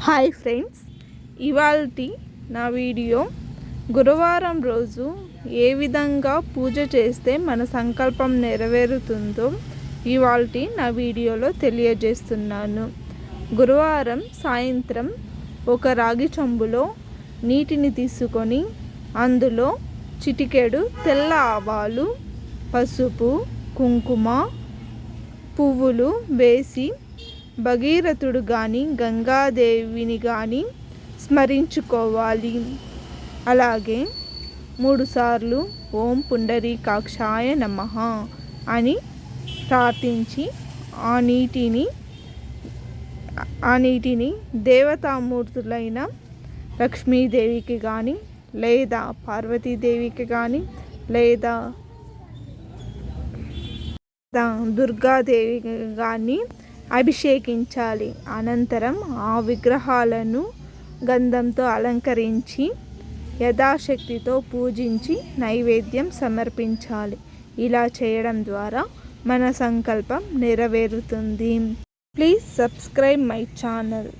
Hi friends ఇవాళ నా video గురువారం రోజు ఏ విధంగా పూజ చేస్తే మన సంకల్పం నెరవేరుతుందో ఇవాళ నా వీడియోలో తెలియజేస్తున్నాను. గురువారం సాయంత్రం ఒక రాగి చెంబులో నీటిని తీసుకొని అందులో చిటికెడు తెల్ల ఆవాలు పసుపు కుంకుమ పువ్వులు వేసి భగీరథుడు కానీ గంగాదేవిని కానీ స్మరించుకోవాలి. అలాగే మూడుసార్లు ఓం పుండరీకాక్షాయ నమ అని ప్రార్థించి ఆ నీటిని ఆ నీటిని దేవతామూర్తులైన లక్ష్మీదేవికి కానీ లేదా పార్వతీదేవికి కానీ లేదా దుర్గాదేవికి కానీ అభిషేకించాలి. అనంతరం ఆ విగ్రహాలను గంధంతో అలంకరించి యథాశక్తితో పూజించి నైవేద్యం సమర్పించాలి. ఇలా చేయడం ద్వారా మన సంకల్పం నెరవేరుతుంది. Please subscribe my channel.